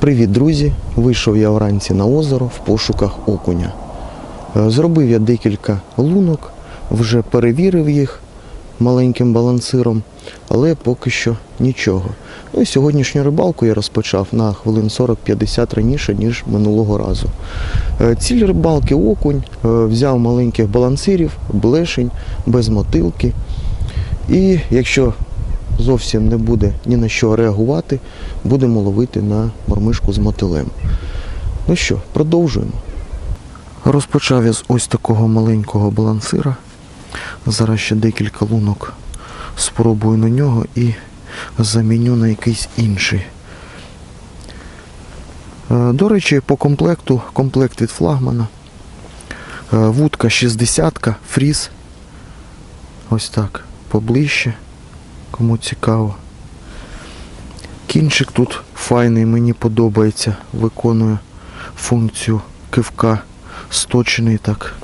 Привіт, друзі! Вийшов я вранці на озеро в пошуках окуня. Е, Зробив я декілька лунок, вже перевірив їх маленьким балансиром, але поки що нічого. Ну і сьогоднішню рибалку я розпочав на хвилин 40-50 раніше, ніж минулого разу. Е, Ціль рибалки окунь, Е, взяв маленьких балансирів, блешень, без мотилки. І якщо зовсім не буде ні на що реагувати, будемо ловити на мормишку з мотилем. Ну що, продовжуємо. Розпочав я з ось такого маленького балансира. Зараз ще декілька лунок спробую на нього і заміню на якийсь інший. Е, До речі, по комплекту, комплект від флагмана. Е, Вудка 60 фріз. Ось так, поближче, кому цікаво. Кінчик тут файний, мені подобається, виконує функцію кивка, сточений так.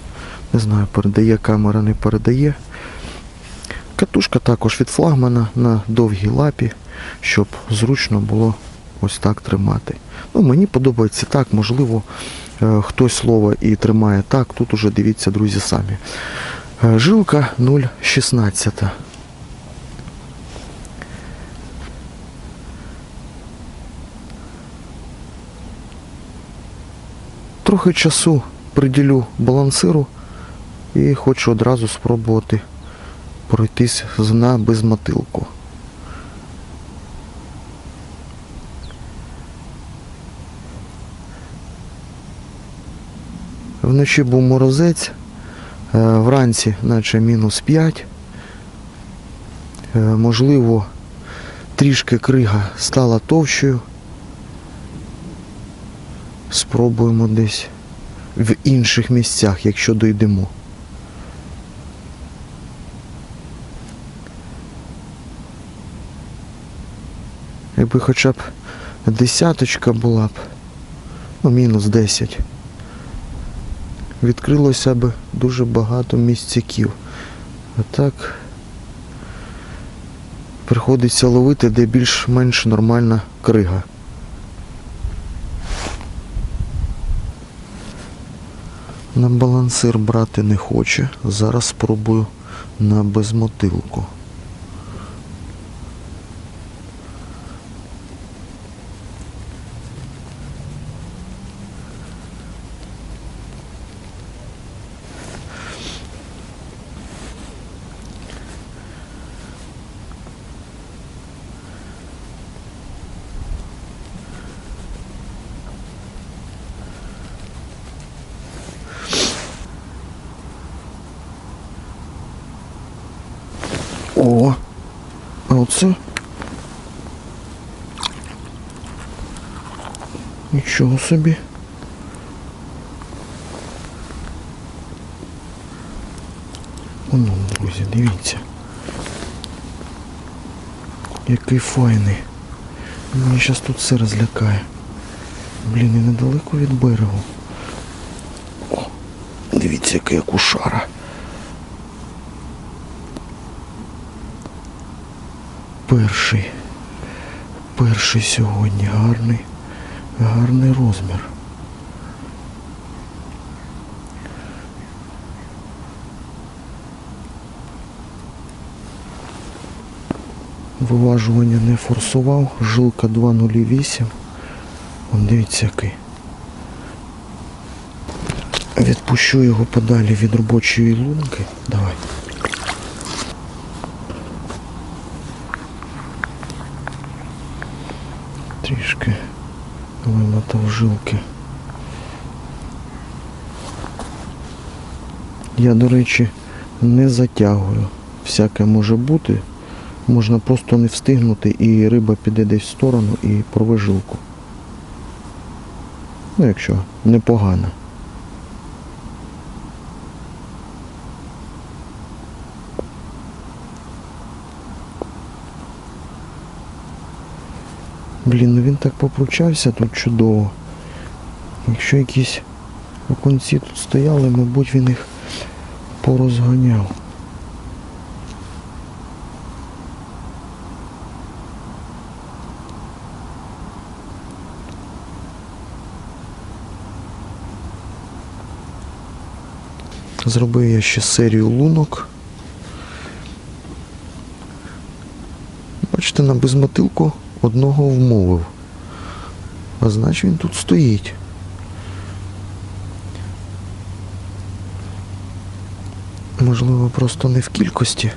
Не знаю, передає камера, не передає. Катушка також від флагмана на довгій лапі, щоб зручно було ось так тримати. Ну, мені подобається так, можливо, е, хтось слово і тримає так. Тут уже дивіться, друзі, самі. Е, Жилка 0,16. Трохи часу приділю балансиру і хочу одразу спробувати пройтись з дна без мотилку. Вночі був морозець, е, вранці наче мінус 5. Е, Можливо, трішки крига стала товщою. Спробуємо десь в інших місцях, якщо дійдемо. Якби хоча б десяточка була б, ну мінус 10, відкрилося б дуже багато місцяків. А так приходиться ловити, де більш-менш нормальна крига. На балансир брати не хоче. Зараз спробую на безмотилку. О! А оце? Нічого собі. Оно, друзі, дивіться. Який файний. Мені зараз тут все розлякає. Блін, і недалеко від берегу. О, дивіться, який акушара. Перший. Перший сьогодні гарний, гарний розмір. Виважування не форсував, жилка 2,08. Вон дивіться який. Відпущу його подалі від робочої лунки. Давай. Трішки вимотав жилки. Я, до речі, не затягую. Всяке може бути. Можна просто не встигнути і риба піде десь в сторону і порве жилку. Ну, якщо непогано. Блін, ну він так попручався тут чудово. Якщо якісь оконці тут стояли, мабуть він їх порозганяв. Зробив я ще серію лунок. Бачите, на безмотилку одного вмовив. А значить він тут стоїть. Можливо, просто не в кількості.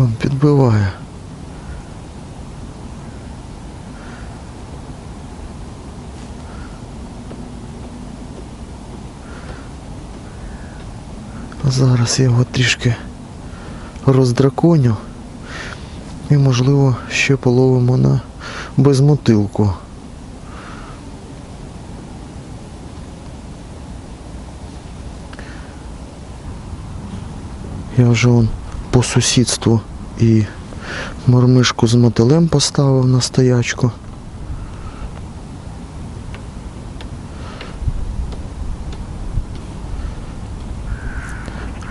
Он підбиває. Зараз я його трішки роздраконю і можливо ще половимо на безмотилку. Я вже он по сусідству і мормишку з мотилем поставив на стоячку.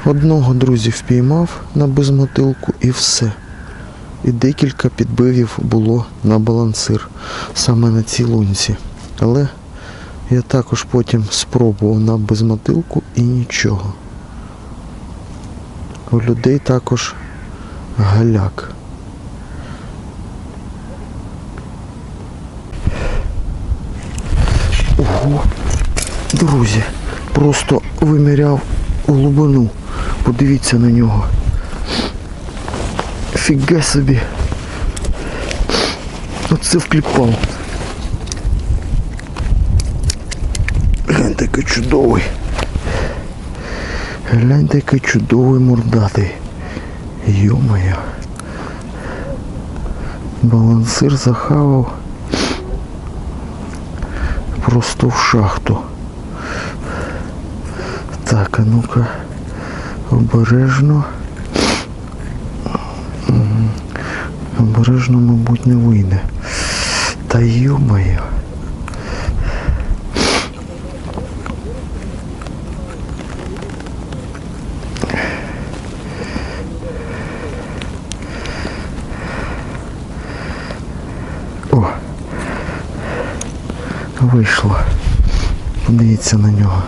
Одного друзі впіймав на безмотилку і все. І декілька підбивів було на балансир саме на цій лунці. Але я також потім спробував на безмотилку і нічого. У людей також галяк. Ого, друзі, просто виміряв глибину. Подивіться на нього. Фіга собі. Оце вкліпав. Гляньте, який чудовий. Гляньте, який чудовий мордатий. Йо-моє. Балансир захавав просто в шахту. Так, а ну-ка, обережно. Обережно, мабуть, не вийде. Та йо-моє. Вийшло. Подивіться на нього.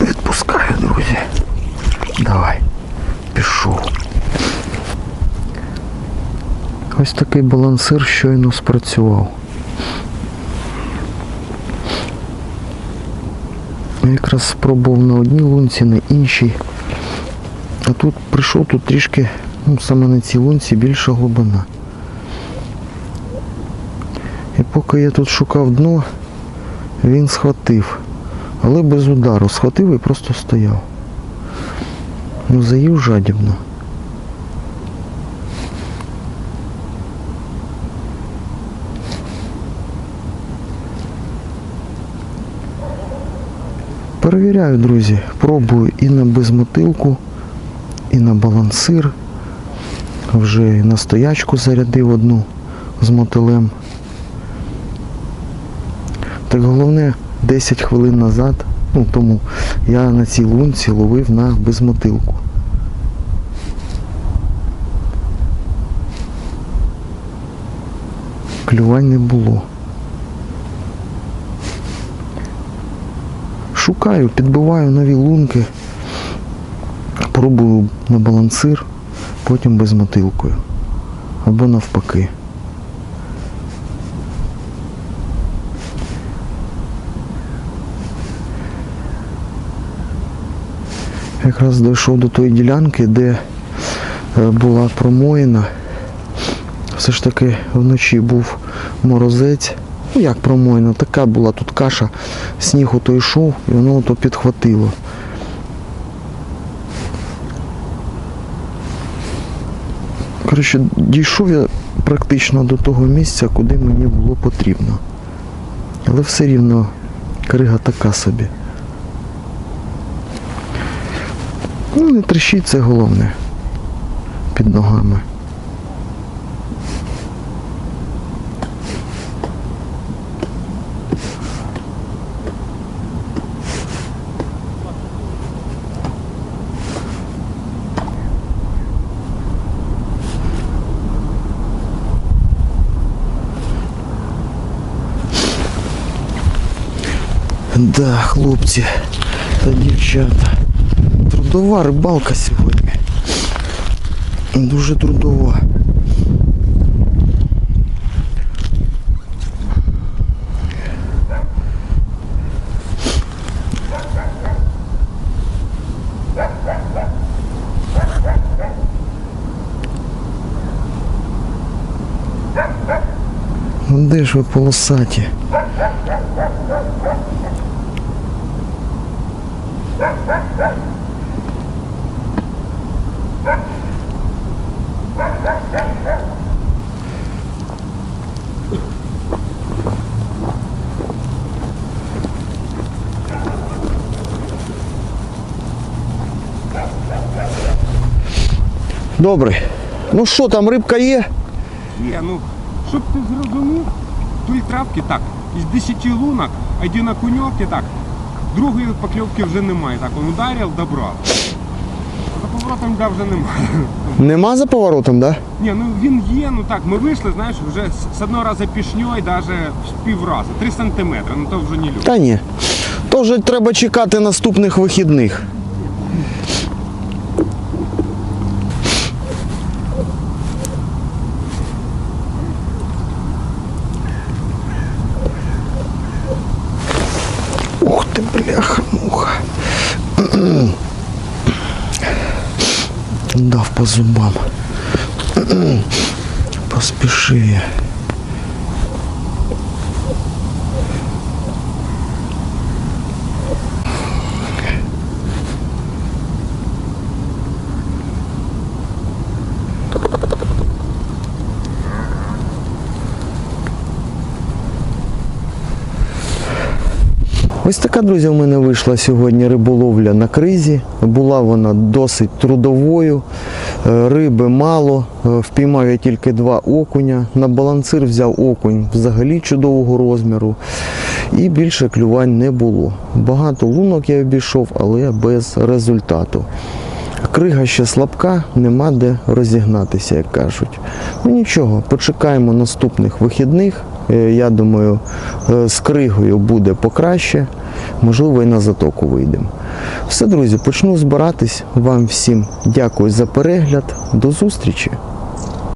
Відпускаю, друзі. Давай. Пішов. Ось такий балансир щойно спрацював. Я якраз спробував на одній лунці, на іншій. А тут прийшов тут трішки, ну саме на цій лунці більша глибина. І поки я тут шукав дно, він схватив. Але без удару. Схватив і просто стояв. Ну заїв жадібно. Перевіряю, друзі, пробую і на безмотилку, і на балансир. Вже і на стоячку зарядив одну з мотилем. Так головне 10 хвилин назад, ну тому я на цій лунці ловив на безмотилку. Клювань не було. Шукаю, підбиваю нові лунки, пробую на балансир, потім безмотилкою. Або навпаки. Якраз дійшов до тої ділянки, де е, була промоїна. Все ж таки вночі був морозець. Ну як промоїна, така була тут каша, сніг ото йшов і воно ото підхватило. Коротше, дійшов я практично до того місця, куди мені було потрібно. Але все рівно крига така собі. Ну, не тріщить, це головне. Під ногами. Да, хлопці та дівчата. Трудова рибалка сьогодні. Дуже трудова. Ну де ж ви полосаті? Добре. Ну що там, рибка є? Є, ну, щоб ти зрозумів, той травки так, із 10 лунок, один окуньок і так. Другої покльовки вже немає. Так, він ударив, добрав. За поворотом да, вже немає. Нема за поворотом, да? Ні, ну він є, ну так, ми вийшли, знаєш, вже з- одного разу пішньою, навіть в півраза, 3 сантиметри, ну то вже не люблю. Та ні. Тож треба чекати наступних вихідних. Дав по зубам. Поспішив я. Ось така, друзі, у мене вийшла сьогодні риболовля на кризі. Була вона досить трудовою, Е, риби мало, Е, впіймав я тільки два окуня. На балансир взяв окунь взагалі чудового розміру. І більше клювань не було. Багато лунок я обійшов, але без результату. Крига ще слабка, нема де розігнатися, як кажуть. Ну нічого, почекаємо наступних вихідних. Е, Я думаю, е, з кригою буде покраще. Можливо, і на затоку вийдемо. Все, друзі, почну збиратись. Вам всім дякую за перегляд. До зустрічі!